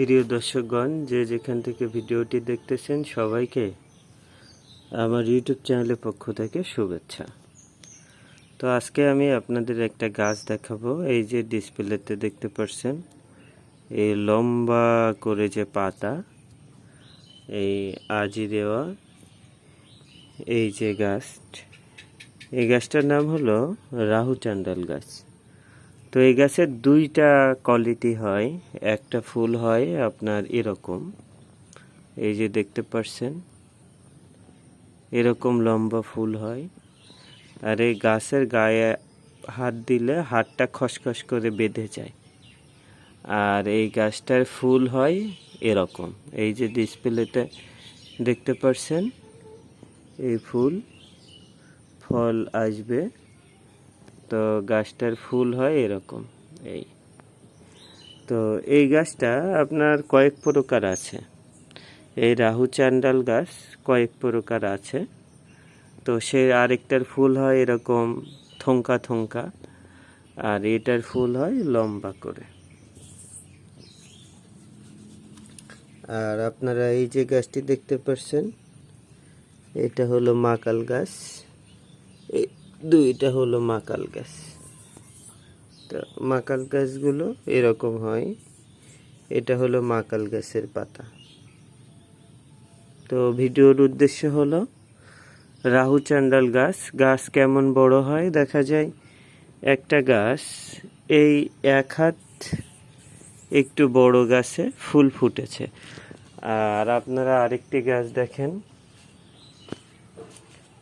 প্রিয় দর্শকগণ, যে যেখান থেকে ভিডিওটি দেখতেছেন সবাইকে আমার ইউটিউব চ্যানেলের পক্ষ থেকে শুভেচ্ছা। তো আজকে আমি আপনাদের একটা গাছ দেখাবো। এই যে ডিসপ্লেতে দেখতে পাচ্ছেন এই লম্বা করে যে পাতা, এই আজি দেওয়া এই যে গাছ। এই গাছটার নাম হলো রাহু চান্ডাল গাছ। তো এই গাছের দুইটা কোয়ালিটি হয়, একটা ফুল হয়, আপনার এরকম। এই যে দেখতে পাচ্ছেন এরকম লম্বা ফুল হয়। আর এই গাছের গায়ে হাত দিলে হাতটা খসখস করে বেঁধে যায়। আর এই গাছটার ফুল হয় এরকম। এই যে ডিসপ্লেতে দেখতে পাচ্ছেন এই ফুল, ফল আসবে। তো গাছটার ফুল হয় এরকম, এই। তো এই গাছটা আপনার কয়েক প্রকার আছে। এই রাহু চান্ডাল গাছ কয়েক প্রকার আছে। তো সে আরেকটার ফুল হয় এরকম থঙ্কা থঙ্কা, আর এটার ফুল হয় লম্বা করে। আর আপনারা এই যে গাছটি দেখতে পাচ্ছেন এটা হলো মাকাল গাছ। দুইটা হলো মাকাল গাছ। তো মাকাল গাছগুলো এরকম হয়। এটা হলো মাকাল গাছের পাতা। তো ভিডিওর উদ্দেশ্য হলো, রাহু চান্ডাল গাছ গাছ কেমন বড় হয় দেখা যায়। একটা গাছ এই এক হাত একটু বড় গাছে ফুল ফুটেছে। আর আপনারা আরেকটি গাছ দেখেন,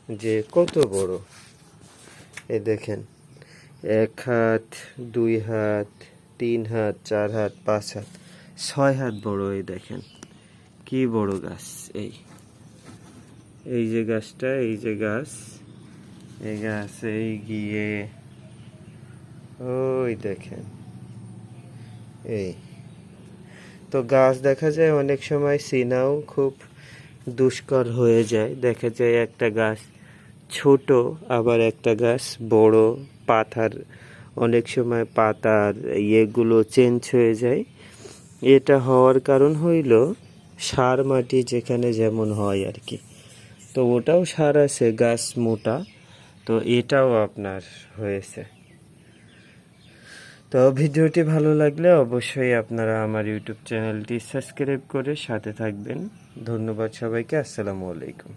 যে কত বড়। এই দেখেন, এক হাত, দুই হাত, তিন হাত, চার হাত, পাঁচ হাত, ছয় হাত বড় এই দেখেন। কি বড় গাছ এই। এই যে গাছটা, এই যে গাছ, এই গাছ এই গিয়ে, ওই দেখেন, এই। তো গাছ দেখা যায় অনেক সময় চিনাও খুব দুষ্কর হয়ে যায়। দেখা যায় একটা গাছ ছোট, আবার একটা গাছ বড়, পাতার অনেক সময় পাতার ইয়েগুলো চেঞ্জ হয়ে যায়। এটা হওয়ার কারণ হইল সার মাটি যেখানে যেমন হয় আর কি তো ওটাও সার আছে, গাছ মোটা, তো এটাও আপনার হয়েছে। তো ভিডিওটি ভালো লাগলে অবশ্যই আপনারা আমার ইউটিউব চ্যানেলটি সাবস্ক্রাইব করে সাথে থাকবেন। ধন্যবাদ সবাইকে, আসসালামু আলাইকুম।